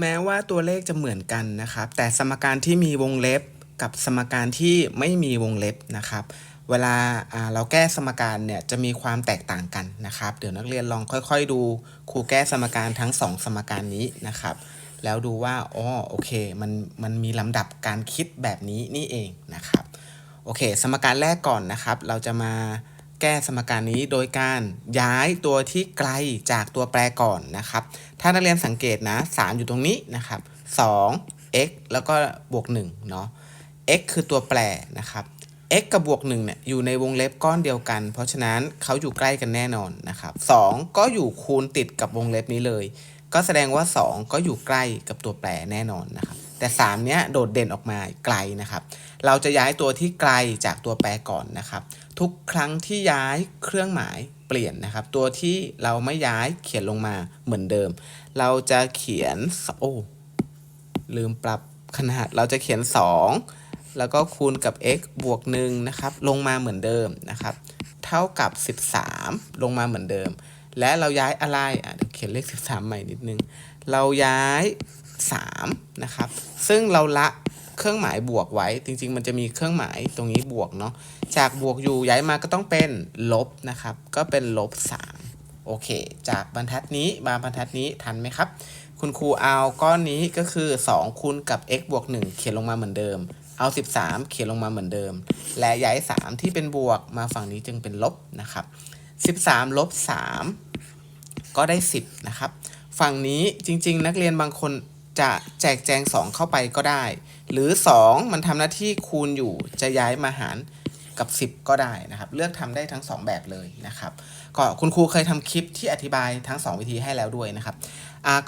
แม้ว่าตัวเลขจะเหมือนกันนะครับ แต่สมการที่มีวงเล็บกับสมการที่ไม่มีวงเล็บนะครับ เวลาเราแก้สมการเนี่ยจะมีความแตกต่างกันนะครับ เดี๋ยวนักเรียนลองค่อย ๆ ดูครูแก้สมการทั้งสองสมการนี้นะครับ แล้วดูว่าอ๋อโอเคมันมันมีลำดับการคิดแบบนี้นี่เองนะครับโอเค สมการแรกก่อนนะครับ เราจะมา แก้สมการนี้โดยการย้ายตัวที่ไกลจากตัวแปรก่อนนะครับ ถ้านักเรียนสังเกตนะ3อยู่ตรงนี้นะครับ 2 x แล้วก็บวก1เนาะ x คือตัวแปรนะครับ x กับบวก1เนี่ยอยู่ในวงเล็บก้อนเดียวกัน เพราะฉะนั้นเขาอยู่ใกล้กันแน่นอนนะครับ2ก็อยู่คูณติดกับวงเล็บนี้เลย ก็แสดงว่า 2 ก็อยู่ใกล้กับตัวแปรแน่นอนนะครับ แต่ 3 เนี้ยโดดเด่นออกมาไกลนะครับ เราจะย้ายตัวที่ไกลจากตัวแปรก่อนนะครับ ทุกครั้งที่ย้ายเครื่องหมายเปลี่ยนนะครับ ตัวที่เราไม่ย้ายเขียนลงมาเหมือนเดิม เราจะเขียนโอ้ลืมปรับขนาดเราจะเขียน 2 แล้วก็คูณกับ x บวก1นะครับ ลงมาเหมือนเดิมนะครับ เท่ากับ 13 ลงมาเหมือนเดิม และเราย้ายอะไรอะเขียวเขียนเลข 13 ใหม่นิดนึง เราย้าย 3นะครับ ซึ่งเราละเครื่องหมายบวกไว้ จริง ๆ มันจะมีเครื่องหมายตรงนี้บวกเนาะ จากบวกอยู่ย้ายมาก็ต้องเป็นลบนะครับ ก็เป็นลบ3โอเค จากบรรทัดนี้มาบรรทัดนี้ทันไหมครับ คุณครูเอาก้อนนี้ก็คือ 2คูณกับ x บวก1เขียนลงมาเหมือนเดิม เอา 13 เขียนลงมาเหมือนเดิม และย้าย 3 ที่เป็นบวกมาฝั่งนี้จึงเป็นลบนะครับ 13ลบ3ก็ได้ 10 นะครับ ฝั่งนี้จริง ๆ นักเรียนบางคน จะแจกแจง 2 เข้าไปก็ได้ หรือ 2 มันทำหน้าที่คูณอยู่จะย้ายมาหารกับ 10 ก็ได้นะครับ เลือกทำได้ทั้ง 2 แบบเลยนะครับ ก็คุณครูเคยทำคลิปที่อธิบายทั้ง 2 วิธีให้แล้วด้วยนะครับ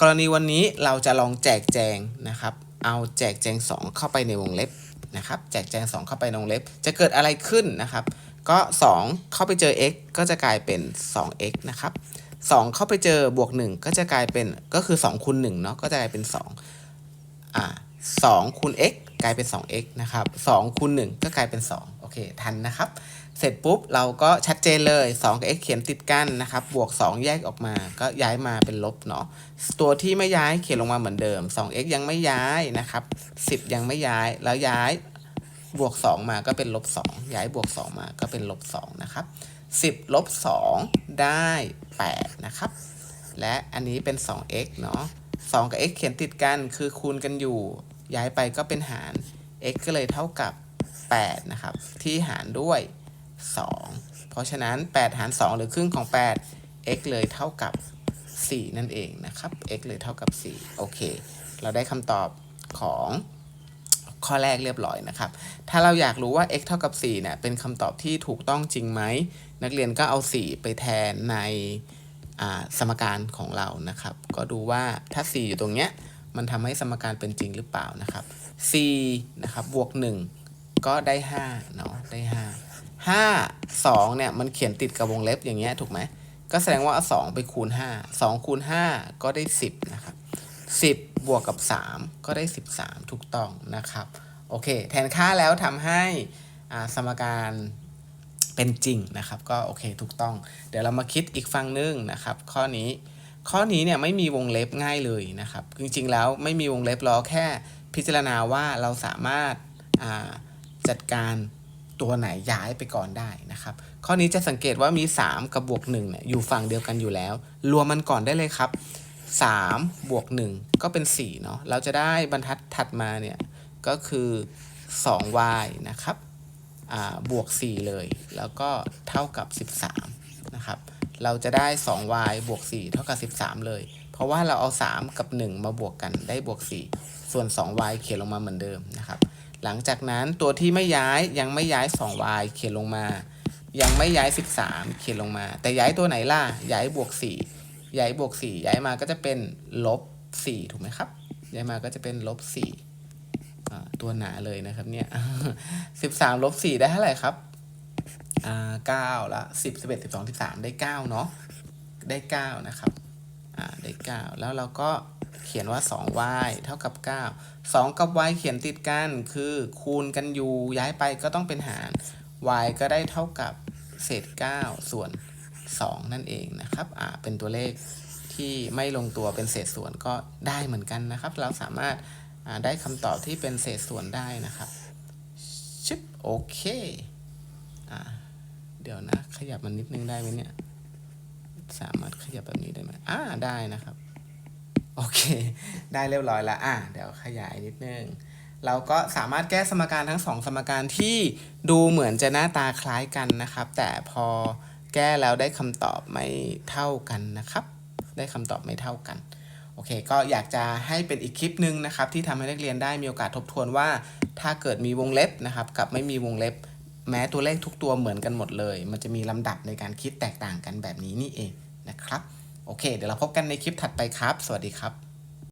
กรณีวันนี้เราจะลองแจกแจงนะครับ เอาแจกแจง 2 เข้าไปในวงเล็บนะครับ แจกแจง 2 เข้าไปในวงเล็บ จะเกิดอะไรขึ้นนะครับ ก็ 2 เข้าไปเจอ x ก็จะกลายเป็น 2x นะครับ 2 เข้าไปเจอบวก 1 ก็จะกลายเป็นก็คือ2คูณ1เนาะก็จะกลายเป็น2อ่า2คูณ x กลายเป็น 2x นะครับ2คูณ1ก็กลายเป็น 2 โอเค ทันนะครับ เสร็จปุ๊บเราก็ชัดเจนเลย 2 กับ x เขียนติดกันนะครับ บวก 2 แยกออกมา ก็ย้ายมาเป็นลบเนาะ ตัวที่ไม่ย้ายเขียนลงมาเหมือนเดิม 2x ยังไม่ย้ายนะครับ 10 ยังไม่ย้าย แล้วย้ายบวก 2 มาก็เป็นลบ 2 ย้ายบวก 2 มาก็เป็นลบ 2 นะครับ 10ลบ2ได้ 8 นะครับ และอันนี้เป็น 2x เนาะ2กับ x เขียนติดกันคือคูณกันอยู่ ย้ายไปก็เป็นหาร x ก็เลยเท่ากับ 8 นะครับ ที่หารด้วย 2 เพราะฉะนั้น 8 หาร 2 หรือครึ่งของ 8 x เลยเท่ากับ 4 นั่นเองนะครับ x เลยเท่ากับ 4 โอเค เราได้คำตอบของ ข้อแรกเรียบร้อยนะครับ ถ้าเราอยากรู้ว่า x เท่ากับ4เนี่ยเป็นคำตอบที่ถูกต้องจริงไหม นักเรียนก็เอา 4 ไปแทนในสมการของเรานะครับ ก็ดูว่าถ้า 4 อยู่ตรงเนี้ยมันทำให้สมการเป็นจริงหรือเปล่านะครับ4นะครับบวก 1 ก็ได้5เนาะได้ 5 5 2เนี่ยมันเขียนติดกับวงเล็บอย่างเงี้ยถูกไหมก็แสดงว่าเอา2ไปคูณ 5 2คูณ5ก็ได้ 10นะครับ10 บวกกับ 3 ก็ได้ 13 ถูกต้องนะครับ โอเค แทนค่าแล้วทำให้สมการเป็นจริงนะครับ ก็โอเคถูกต้อง เดี๋ยวเรามาคิดอีกฝั่งหนึงนะครับ ข้อนี้ข้อนี้เนี่ยไม่มีวงเล็บง่ายเลยนะครับ จริงๆแล้วไม่มีวงเล็บล้อแค่พิจารณาว่าเราสามารถาจัดการตัวไหนย้ายไปก่อนได้นะครับ ข้อนี้จะสังเกตว่ามี 3 กับบวก1เนี่ยอยู่ฝั่งเดียวกันอยู่แล้ว รวมมันก่อนได้เลยครับ 3 บวก 1 ก็เป็น 4 เนาะเราจะได้บรรทัดถัดมาเนี่ย ก็คือ 2y นะครับบวก 4 เลย แล้วก็เท่ากับ 13 นะครับ เราจะได้ 2y บวก 4 เท่ากับ 13 เลย เพราะว่าเราเอา 3 กับ 1 มาบวกกันได้บวก 4 ส่วน 2y เขียนลงมาเหมือนเดิมนะครับ หลังจากนั้นตัวที่ไม่ย้ายยังไม่ย้าย 2y เขียนลงมา ยังไม่ย้าย 13 เขียนลงมา แต่ย้ายตัวไหนล่ะ ย้ายบวก 4 ย้ายบวก4ย้ายมาก็จะเป็นลบ4ถูกไหมครับ ย้ายมาก็จะเป็นลบ4อ่ตัวหนาเลยนะครับเนี่ย13ลบ4ได้เท่าไหร่ครับอ่าเก้าละสิบสิบเอ็ดสิบสองสิบสามได้เก้าเนาะได้เก้านะครับอ่าได้เก้าแล้วเราก็เขียนว่า 2y เท่ากับ 9 2 กับ y เขียนติดกันคือคูณกันอยู่ย้ายไปก็ต้องเป็นหาร y ก็ได้เท่ากับเศษ 9 ส่วน 2 นั่นเองนะครับอ่าเป็นตัวเลขที่ไม่ลงตัวเป็นเศษส่วนก็ได้เหมือนกันนะครับ เราสามารถาได้คำตอบที่เป็นเศษส่วนได้นะครับชึบโอเคอ่าเดี๋ยวนะขยับมันนิดนึงได้ไหมเนี่ยสามารถขยับแบบนี้ได้ไหมอ่าได้นะครับ โอเค ได้เรียบร้อยแล้วอะเดี๋ยวขยายนิดนึงเราก็สามารถแก้สมการทั้งสองสมการที่ดูเหมือนจะหน้าตาคล้ายกันนะครับ แต่พอ แก้แล้วได้คำตอบไม่เท่ากันนะครับ ได้คำตอบไม่เท่ากันโอเค ก็อยากจะให้เป็นอีกคลิปหนึ่งนะครับที่ทำให้นักเรียนได้มีโอกาสทบทวนว่า ถ้าเกิดมีวงเล็บนะครับกับไม่มีวงเล็บ แม้ตัวเลขทุกตัวเหมือนกันหมดเลย มันจะมีลำดับในการคิดแตกต่างกันแบบนี้นี่เองนะครับโอเค เดี๋ยวเราพบกันในคลิปถัดไปครับ สวัสดีครับ